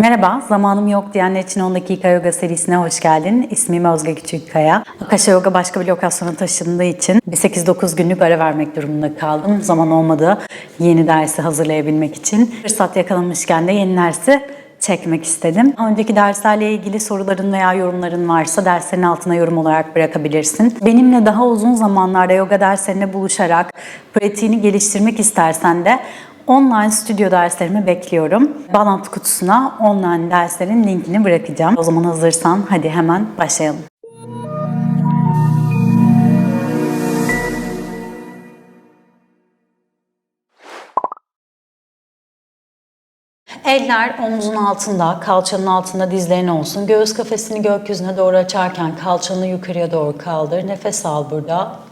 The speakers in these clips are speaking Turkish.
Merhaba, zamanım yok diyenler için 10 dakika yoga serisine hoş geldin. İsmim Özge Küçükkaya. Akasha Yoga başka bir lokasyona taşındığı için bir 8-9 günlük ara vermek durumunda kaldım. Zaman olmadı yeni dersi hazırlayabilmek için. Fırsat yakalamışken de yeni dersi çekmek istedim. Önceki derslerle ilgili soruların veya yorumların varsa derslerin altına yorum olarak bırakabilirsin. Benimle daha uzun zamanlarda yoga derslerine buluşarak pratiğini geliştirmek istersen de Online stüdyo derslerimi bekliyorum. Bağlantı kutusuna online derslerin linkini bırakacağım. O zaman hazırsan hadi hemen başlayalım. Eller omuzun altında, kalçanın altında dizlerin olsun. Göğüs kafesini gökyüzüne doğru açarken kalçanı yukarıya doğru kaldır. Nefes al burada.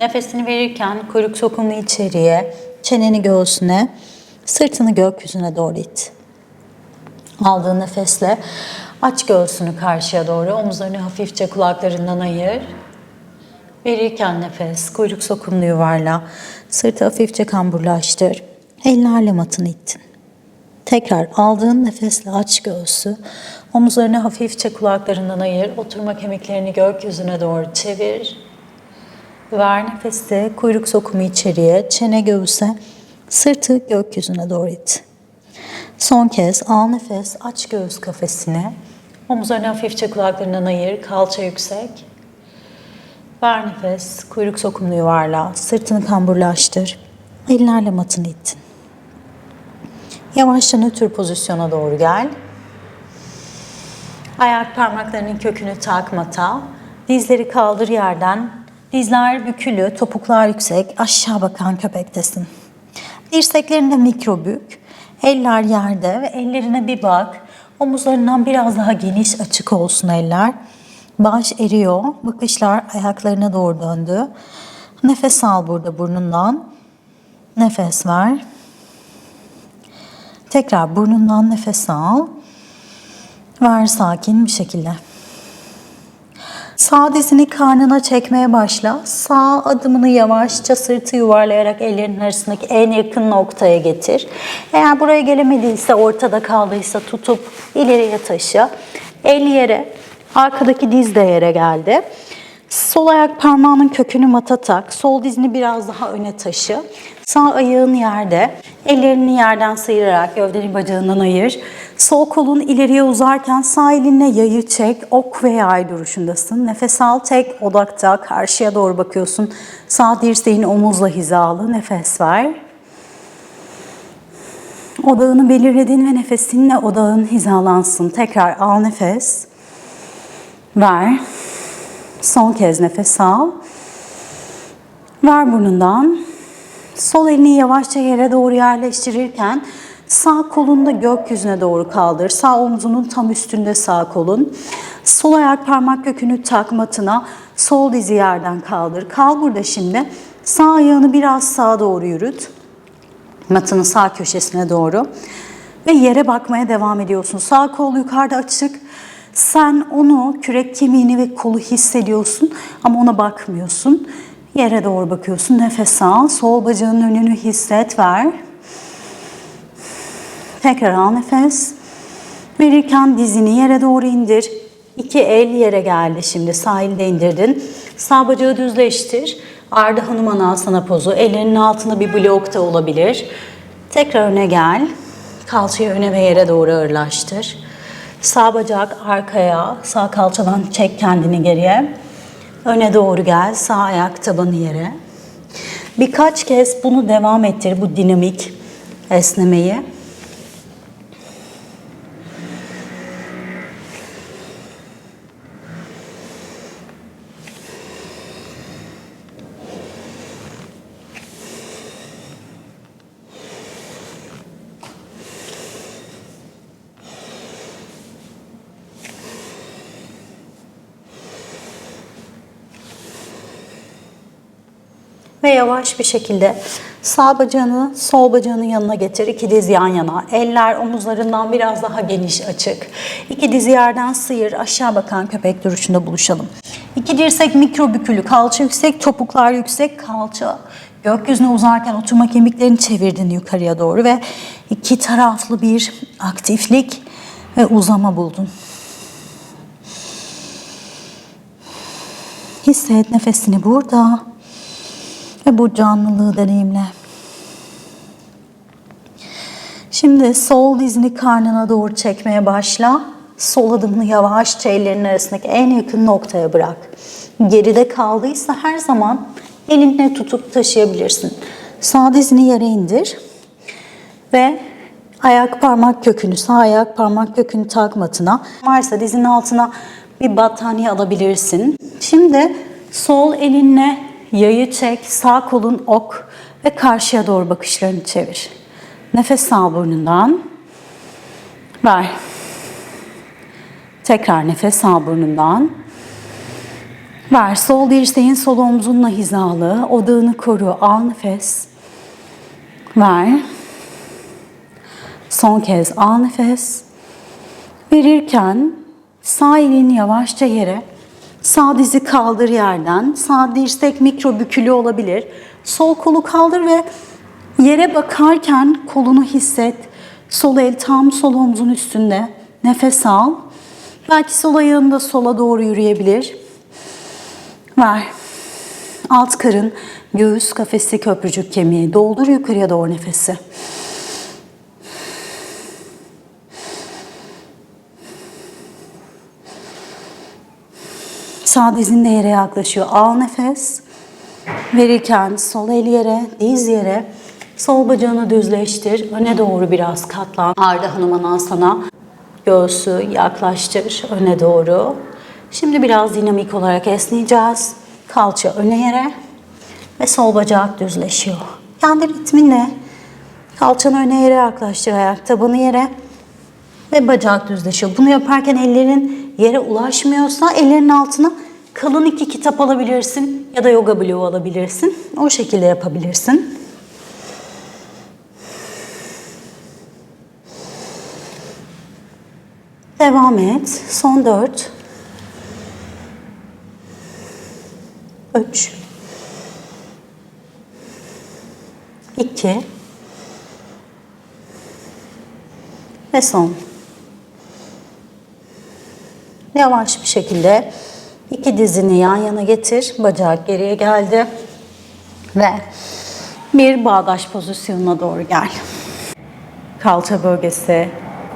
Nefesini verirken kuyruk sokumunu içeriye, çeneni göğsüne, sırtını gökyüzüne doğru it. Aldığın nefesle aç göğsünü karşıya doğru, omuzlarını hafifçe kulaklarından ayır. Verirken nefes, kuyruk sokumunu yuvarla, sırtı hafifçe kamburlaştır. Ellerle matını ittin. Tekrar aldığın nefesle aç göğsü, omuzlarını hafifçe kulaklarından ayır, oturma kemiklerini gökyüzüne doğru çevir. Ver nefeste kuyruk sokumu içeriye, çene göğüse, sırtı gökyüzüne doğru it. Son kez al nefes, aç göğüs kafesine, omuzlarını hafifçe kulaklarından ayır, kalça yüksek. Ver nefes, kuyruk sokumunu yuvarla, sırtını kamburlaştır, ellerle matını ittin. Yavaşça nötr pozisyona doğru gel. Ayak parmaklarının kökünü tak mata. Dizleri kaldır yerden. Dizler bükülü, topuklar yüksek, aşağı bakan köpektesin. Dirseklerinde mikro bük. Eller yerde ve ellerine bir bak. Omuzlarından biraz daha geniş açık olsun eller. Baş eriyor. Bakışlar ayaklarına doğru döndü. Nefes al burada burnundan. Nefes ver. Tekrar burnundan nefes al. Ver sakin bir şekilde. Sağ dizini karnına çekmeye başla. Sağ adımını yavaşça sırtı yuvarlayarak ellerin arasındaki en yakın noktaya getir. Eğer buraya gelemediyse, ortada kaldıysa tutup ileriye taşı. El yere, arkadaki diz de yere geldi. Sol ayak parmağının kökünü mata tak. Sol dizini biraz daha öne taşı. Sağ ayağın yerde. Ellerini yerden sıyırarak gövdeni bacağından ayır. Sol kolun ileriye uzarken sağ elinle yayı çek. Ok ve yay duruşundasın. Nefes al tek odakta karşıya doğru bakıyorsun. Sağ dirseğin omuzla hizalı. Nefes ver. Odağını belirledin ve nefesinle odağın hizalansın. Tekrar al nefes. Ver. Son kez nefes al. Ver burnundan. Sol elini yavaşça yere doğru yerleştirirken sağ kolunu da gökyüzüne doğru kaldır. Sağ omzunun tam üstünde sağ kolun. Sol ayak parmak kökünü tak matına. Sol dizi yerden kaldır. Kal burada şimdi. Sağ ayağını biraz sağa doğru yürüt. Matının sağ köşesine doğru. Ve yere bakmaya devam ediyorsun. Sağ kol yukarıda açık. Sen onu, kürek kemiğini ve kolu hissediyorsun ama ona bakmıyorsun. Yere doğru bakıyorsun. Nefes al. Sol bacağının önünü hisset, ver. Tekrar al nefes. Verirken dizini yere doğru indir. İki el yere geldi şimdi. Sağ eli de indirdin. Sağ bacağı düzleştir. Arda Hanuman asana pozu. Ellerinin altında bir blok da olabilir. Tekrar öne gel. Kalçayı öne ve yere doğru ağırlaştır. Sağ bacak arkaya, sağ kalçadan çek kendini geriye. Öne doğru gel, sağ ayak tabanı yere. Birkaç kez bunu devam ettir, bu dinamik esnemeyi. Ve yavaş bir şekilde sağ bacağını sol bacağının yanına getir. İki diz yan yana. Eller omuzlarından biraz daha geniş açık. İki dizi yerden sıyır. Aşağı bakan köpek duruşunda buluşalım. İki dirsek mikro bükülü. Kalça yüksek, topuklar yüksek. Kalça gökyüzüne uzarken oturma kemiklerini çevirdin yukarıya doğru ve iki taraflı bir aktiflik Ve uzama buldun. Hisset nefesini burada ve bu canlılığı deneyimle. Şimdi sol dizini karnına doğru çekmeye başla. Sol adımını yavaşça ellerin arasındaki en yakın noktaya bırak. Geride kaldıysa her zaman elinle tutup taşıyabilirsin. Sağ dizini yere indir ve ayak parmak kökünü, sağ ayak parmak kökünü tak matına. Varsa dizin altına bir battaniye alabilirsin. Şimdi sol elinle yayı çek, sağ kolun ok ve karşıya doğru bakışlarını çevir. Nefes al burnundan. Ver. Tekrar nefes al burnundan. Ver. Sol dirseğin sol omzunla hizalı. Odağını koru. Al nefes. Ver. Son kez al nefes. Verirken sağ elini yavaşça yere, sağ dizi kaldır yerden, sağ dirsek mikro bükülü olabilir. Sol kolu kaldır ve yere bakarken kolunu hisset. Sol el tam sol omzun üstünde. Nefes al. Belki sol ayağın da sola doğru yürüyebilir. Ver. Alt karın, göğüs kafesi, köprücük kemiği. Doldur yukarıya doğru nefesi. Sağ dizin de yere yaklaşıyor. Al nefes. Verirken sol el yere, diz yere. Sol bacağını düzleştir. Öne doğru biraz katlan. Arda Hanumanasana. Göğsü yaklaştır öne doğru. Şimdi biraz dinamik olarak esneyeceğiz. Kalça öne yere ve sol bacak düzleşiyor. Kendi ritminle kalçanı öne yere yaklaştır ayak tabanı yere ve bacak düzleşiyor. Bunu yaparken ellerin yere ulaşmıyorsa ellerin altına kalın iki kitap alabilirsin ya da yoga bloğu alabilirsin. O şekilde yapabilirsin. Devam et. Son dört. Üç. İki. Ve son. Yavaş bir şekilde iki dizini yan yana getir. Bacak geriye geldi. Ve bir bağdaş pozisyonuna doğru gel. Kalça bölgesi,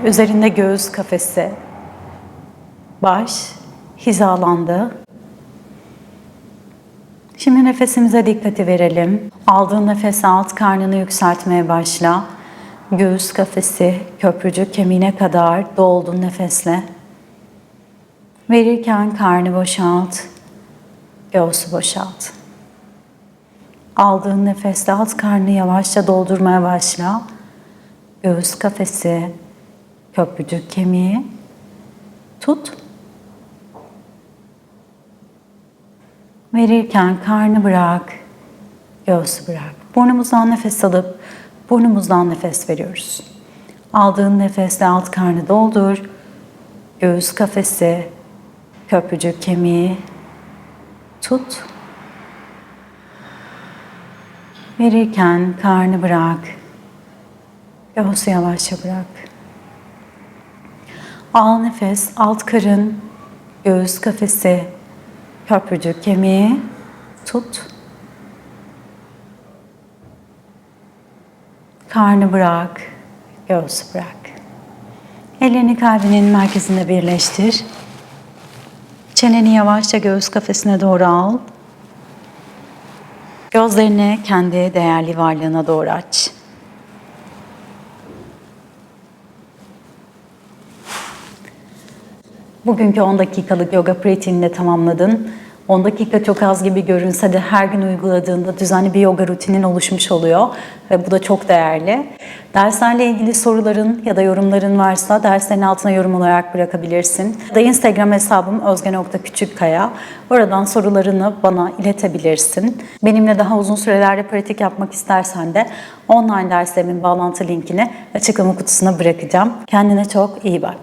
üzerinde göğüs kafesi, baş hizalandı. Şimdi nefesimize dikkati verelim. Aldığın nefes alt karnını yükseltmeye başla. Göğüs kafesi, köprücük kemiğine kadar doldun nefesle. Verirken karnı boşalt, göğsü boşalt. Aldığın nefesle alt karnını yavaşça doldurmaya başla. Göğüs kafesi, köprücük kemiği tut. Verirken karnı bırak, göğsü bırak. Burnumuzdan nefes alıp burnumuzdan nefes veriyoruz. Aldığın nefesle alt karnı doldur. Göğüs kafesi, köprücük kemiği tut. Verirken karnı bırak. Göğsü yavaşça bırak. Al nefes, alt karın, göğüs kafesi, köprücük kemiği tut. Karnı bırak, göğsü bırak. Ellerini kalbinin merkezinde birleştir. Çeneni yavaşça göğüs kafesine doğru al. Gözlerini kendi değerli varlığına doğru aç. Bugünkü 10 dakikalık yoga pratiğini tamamladın. 10 dakika çok az gibi görünse de her gün uyguladığında düzenli bir yoga rutinin oluşmuş oluyor ve bu da çok değerli. Derslerle ilgili soruların ya da yorumların varsa derslerin altına yorum olarak bırakabilirsin. Da Instagram hesabım özge.küçükkaya. Oradan sorularını bana iletebilirsin. Benimle daha uzun sürelerde pratik yapmak istersen de online derslerimin bağlantı linkini açıklama kutusuna bırakacağım. Kendine çok iyi bak.